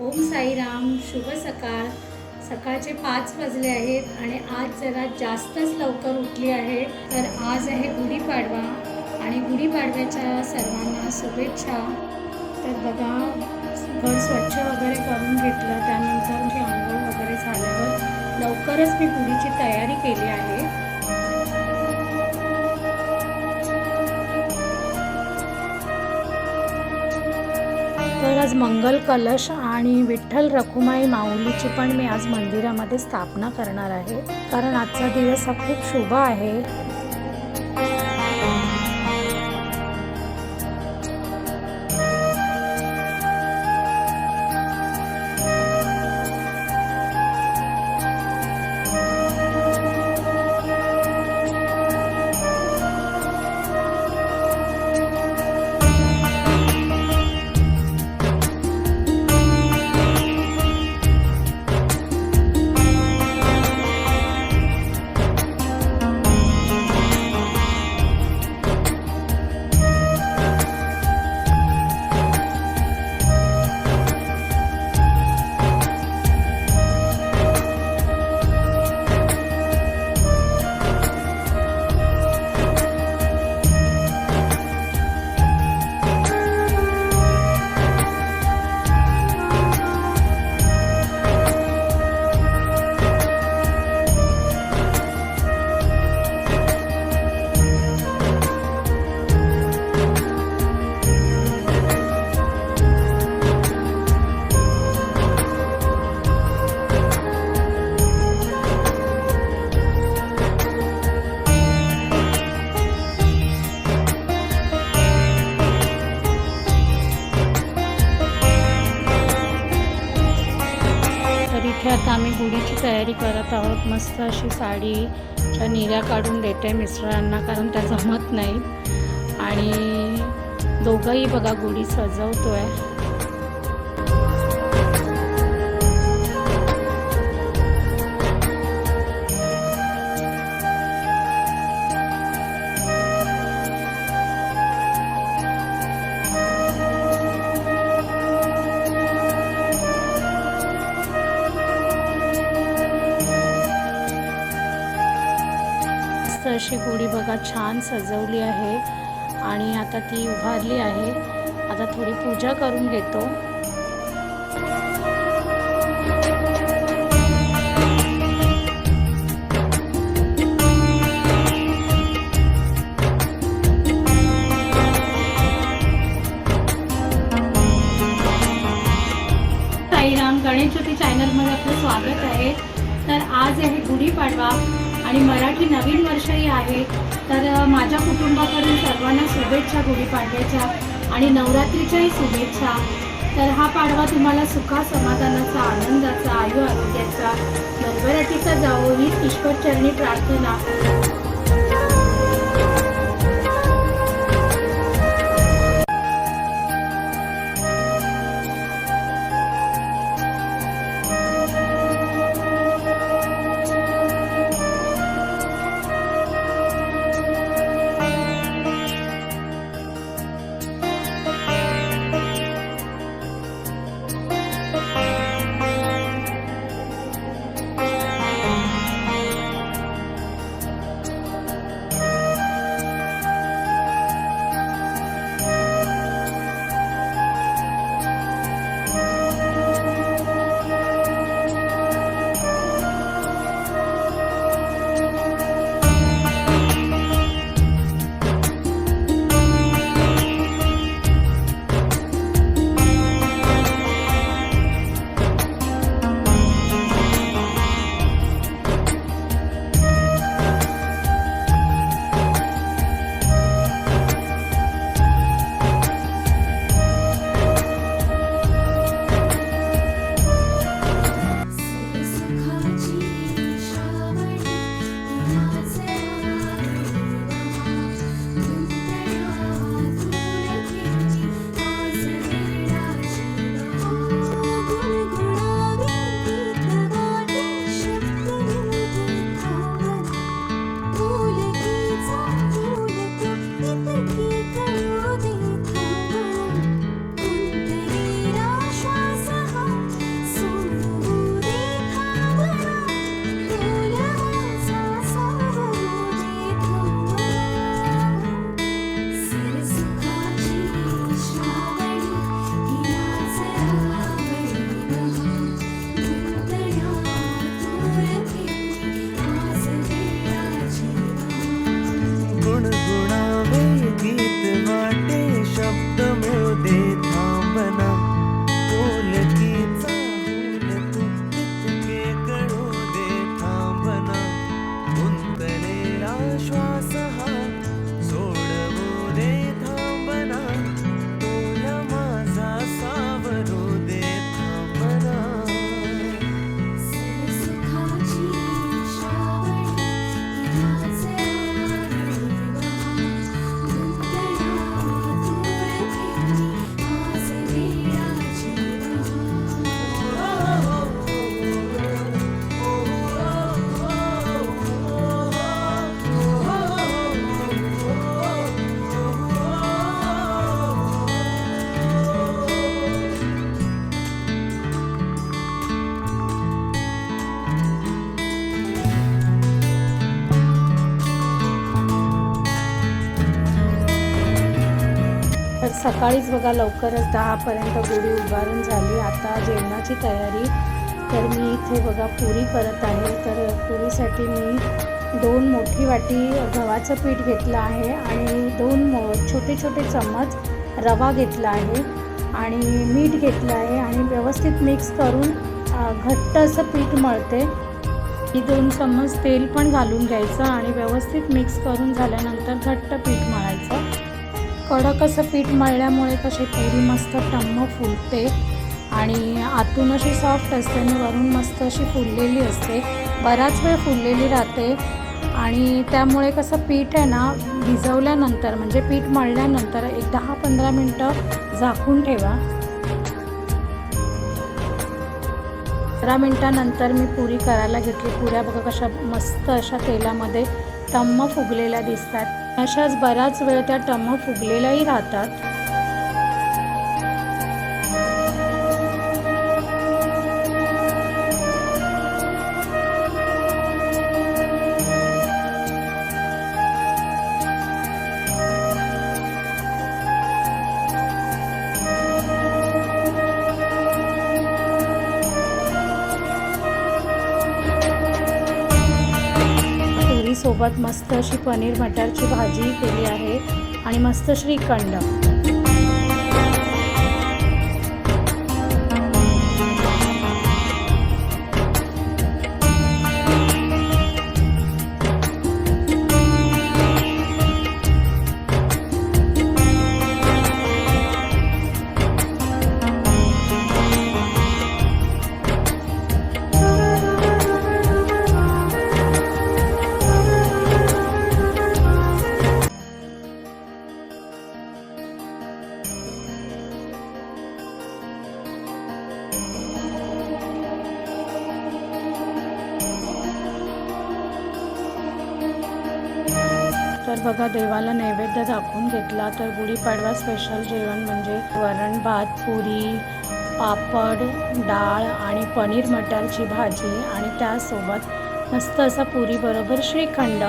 ओम साईराम शुभ सकाळ. सकाळचे पाच वाजले आहेत आणि आज जरा जास्तच लवकर उठली आहे. तर आज आहे गुढीपाडवा आणि गुढीपाडव्याच्या सर्वांना शुभेच्छा. तर बघा घर स्वच्छ वगैरे करून घेतलं त्यानंतर मी आंघोळ वगैरे झाल्यावर लवकरच मी गुढीची तयारी केली आहे. आज मंगल कलश आणि विठ्ठल रखुमाई माऊलीची पण मी आज मंदिरामध्ये स्थापना करणार आहे. कारण आजचा दिवस हा खूप शुभ आहे. इथे आता आम्ही गुढीची तयारी करत आहोत. मस्त अशी साडीच्या निऱ्या काढून देते मिस्टरांना कारण त्या जमत नाही आणि दोघंही बघा गुढी सजवतो आहे मस्त अशी गुढी बघा छान सजवली आहे आणि आता ती उभारली आहे. आता थोडी पूजा करून घेतो. साईराम गणेश ज्योती चॅनलमध्ये आपलं स्वागत आहे. तर आज आहे गुढीपाडवा आणि मराठी नवीन वर्षही आहे. तर माझ्या कुटुंबाकडून सर्वांना शुभेच्छा गुढीपाडव्याच्या आणि नवरात्रीच्याही शुभेच्छा. तर हा पाडवा तुम्हाला सुखा समाधानाचा आनंदाचा आयु आरोग्याचा नवरात्रीचा जावो हीच ईश्वरचरणी प्रार्थना. सकाळीच बघा लवकरच दहापर्यंत गुढी उभारून झाली. आता जेवणाची तयारी. तर मी इथे बघा पुरी करत आहे. तर पुरीसाठी मी दोन मोठी वाटी गव्हाचं पीठ घेतलं आहे आणि दोन मो छोटे छोटे चम्मच रवा घेतला आहे आणि मीठ घेतलं आहे आणि व्यवस्थित मिक्स करून घट्ट असं पीठ मळते. ही दोन चम्मच तेल पण घालून घ्यायचं आणि व्यवस्थित मिक्स करून झाल्यानंतर घट्ट पीठ मळायचं. कडक असं पीठ मळल्यामुळे कशी पुरी मस्त टम्म फुलते आणि आतून अशी सॉफ्ट असते आणि वरून मस्त अशी फुललेली असते. बराच वेळ फुललेली राहते आणि त्यामुळे कसं पीठ आहे ना भिजवल्यानंतर म्हणजे पीठ मळल्यानंतर एक दहा पंधरा मिनटं झाकून ठेवा. पंधरा मिनटानंतर मी पुरी करायला घेतली. पुऱ्या बघा कशा मस्त अशा तेलामध्ये टम्म फुगलेल्या दिसतात. अशाच बराच वेळ त्या टम्म फुगलेल्याही राहतात. सोबत मस्त अशी पनीर मटरची भाजी केली आहे आणि मस्त श्रीखंड. बघा देवाला नैवेद्य दाखवून घेतला तर गुढीपाडवा स्पेशल जेवण म्हणजे वरण भात पुरी पापड डाळ आणि पनीर मटारची भाजी आणि त्यासोबत मस्त असा पुरीबरोबर श्रीखंड.